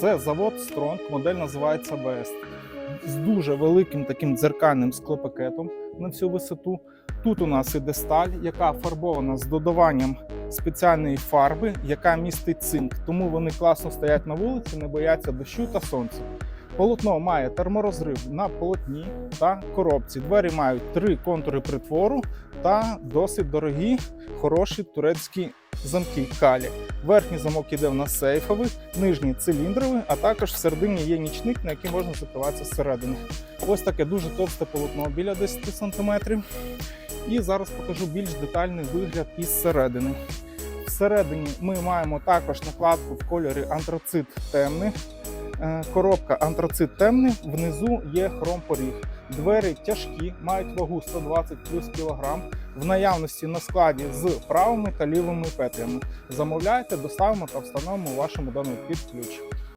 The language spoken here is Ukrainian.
Це завод Strong, модель називається West. З дуже великим таким дзеркальним склопакетом на всю висоту. Тут у нас іде сталь, яка фарбована з додаванням спеціальної фарби, яка містить цинк. Тому вони класно стоять на вулиці, не бояться дощу та сонця. Полотно має терморозрив на полотні та коробці. Двері мають три контури притвору та досить дорогі, хороші турецькі замки калі. Верхній замок іде в нас сейфовий, нижній циліндровий, а також всередині є нічник, на який можна закриватися зсередини. Ось таке дуже товсте полотно біля 10 см. І зараз покажу більш детальний вигляд із середини. Всередині ми маємо також накладку в кольорі антрацит темний. Е, Коробка антрацит темний, внизу є хром поріг. Двері тяжкі, мають вагу 120 плюс кілограм. В наявності на складі з правими та лівими петлями. Замовляйте, доставимо та встановимо вашому домі під ключ.